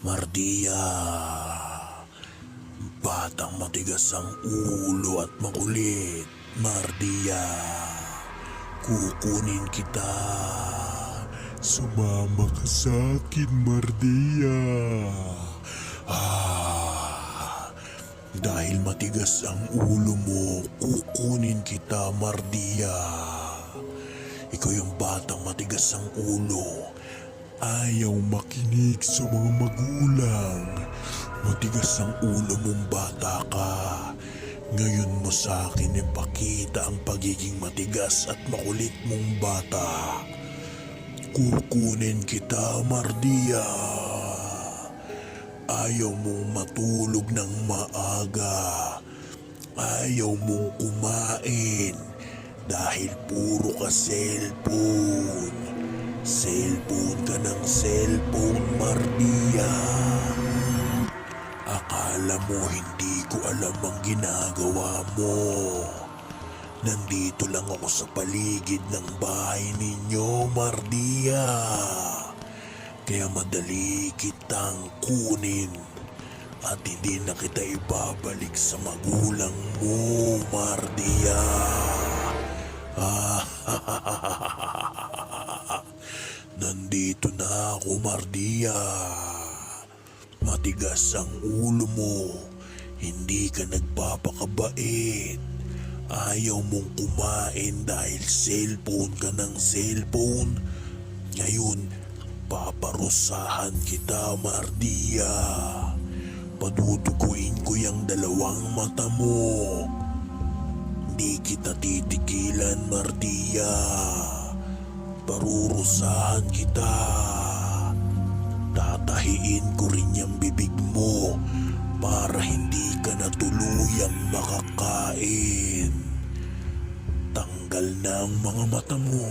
Mardia. Batang matigas ang ulo at makulit. Mardia. Kukunin kita. Sumama ka sa akin, Mardia. Ah, dahil matigas ang ulo mo, kukunin kita, Mardia. Ikaw yung batang matigas ang ulo. Ayaw makinig sa mga magulang. Matigas ang ulo mong bata ka. Ngayon mo sa akin ipakita ang pagiging matigas at makulit mong bata. Kukunin kita, Mardia. Ayaw mong matulog ng maaga. Ayaw mong kumain dahil puro ka cellphone. Cellphone ka ng cellphone, Mardia. Akala mo hindi ko alam ang ginagawa mo. Nandito lang ako sa paligid ng bahay ninyo, Mardia. Kaya madali kitang kunin at hindi na kita ibabalik sa magulang mo, Mardia. Nandito na ako, Mardia. Matigas ang ulo mo. Hindi ka nagpapakabait. Ayaw mong kumain dahil cellphone ka ng cellphone. Ngayon, paparusahan kita, Mardia. Paduduguin ko yung dalawang mata mo. Di kita titigilan, Mardia. Parurusahan kita. Tatahiin ko rin yung bibig mo para hindi ka na tuluyang makakain. Tanggal na ang mga mata mo.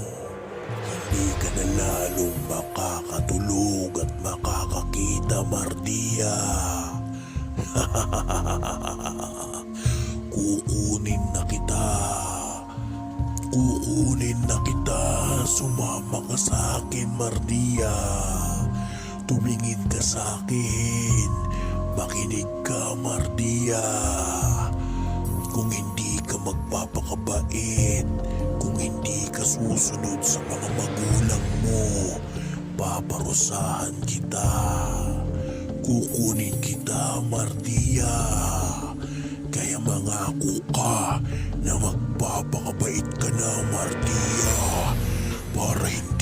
Hindi ka na lalong makakatulog at makakakita, Mardia. Kukunin na kita. Kukunin na kita. Sumama ka sa akin, Mardia. Tumingin ka sa akin. Makinig ka, Mardia. Kung hindi ka magpapakabait, kung hindi ka susunod sa mga magulang mo, paparusahan kita. Kukunin kita, Mardia. Kaya mangako ka na magpapakabait ka na, Mardia. Para hindi